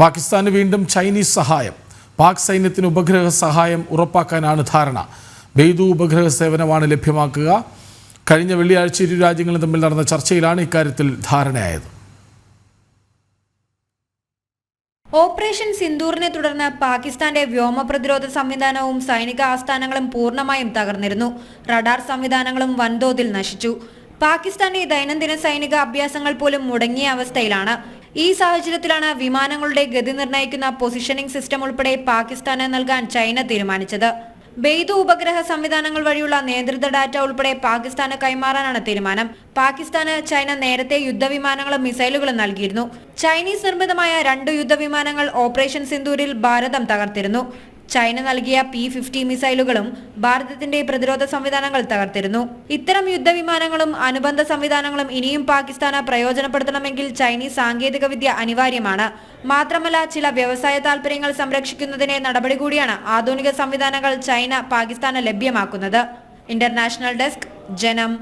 പാകിസ്ഥാന് വീണ്ടും ചൈനീസ് സഹായം. പാക് സൈന്യത്തിന് ഉപഗ്രഹ സഹായം ഉറപ്പാക്കാനാണ് ധാരണ. ബെയ്തു ഉപഗ്രഹ സേവനമാണ് ലഭ്യമാക്കുക. കഴിഞ്ഞ വെള്ളിയാഴ്ച ഇരു രാജ്യങ്ങളും തമ്മിൽ നടന്ന ചർച്ചയിലാണ് ഇക്കാര്യത്തിൽ ധാരണയായത്. ഓപ്പറേഷൻ സിന്ദൂറിനെ തുടർന്ന് പാകിസ്ഥാന്റെ വ്യോമ പ്രതിരോധ സംവിധാനവും സൈനിക ആസ്ഥാനങ്ങളും പൂർണമായും തകർന്നിരുന്നു. റഡാർ സംവിധാനങ്ങളും വൻതോതിൽ നശിച്ചു. പാകിസ്ഥാന്റെ ദൈനംദിന സൈനിക അഭ്യാസങ്ങൾ പോലും മുടങ്ങിയ അവസ്ഥയിലാണ് ഈ സാഹചര്യത്തിലാണ് വിമാനങ്ങളുടെ ഗതി നിർണയിക്കുന്ന പൊസിഷനിംഗ് സിസ്റ്റം ഉൾപ്പെടെ പാകിസ്ഥാന് നൽകാൻ ചൈന തീരുമാനിച്ചത്. ബെയ്തു ഉപഗ്രഹ സംവിധാനങ്ങൾ വഴിയുള്ള നിയന്ത്രിത ഡാറ്റ ഉൾപ്പെടെ പാകിസ്ഥാന് കൈമാറാനാണ് തീരുമാനം. പാകിസ്ഥാന് ചൈന നേരത്തെ യുദ്ധവിമാനങ്ങളും മിസൈലുകളും നൽകിയിരുന്നു. ചൈനീസ് നിർമ്മിതമായ രണ്ട് യുദ്ധവിമാനങ്ങൾ ഓപ്പറേഷൻ സിന്ദൂരിൽ ഭാരതം തകർത്തിരുന്നു. ചൈന നൽകിയ പി ഫിഫ്റ്റി മിസൈലുകളും ഭാരതത്തിന്റെ പ്രതിരോധ സംവിധാനങ്ങൾ തകർത്തിരുന്നു. ഇത്തരം യുദ്ധവിമാനങ്ങളും അനുബന്ധ സംവിധാനങ്ങളും ഇനിയും പാകിസ്ഥാന് പ്രയോജനപ്പെടുത്തണമെങ്കിൽ ചൈനീസ് സാങ്കേതികവിദ്യ അനിവാര്യമാണ്. മാത്രമല്ല ചില വ്യവസായ താൽപര്യങ്ങൾ സംരക്ഷിക്കുന്നതിനെ നടപടി കൂടിയാണ് ആധുനിക സംവിധാനങ്ങൾ ചൈന പാകിസ്ഥാന് ലഭ്യമാക്കുന്നത്. ഇന്റർനാഷണൽ ഡെസ്ക് ജനം.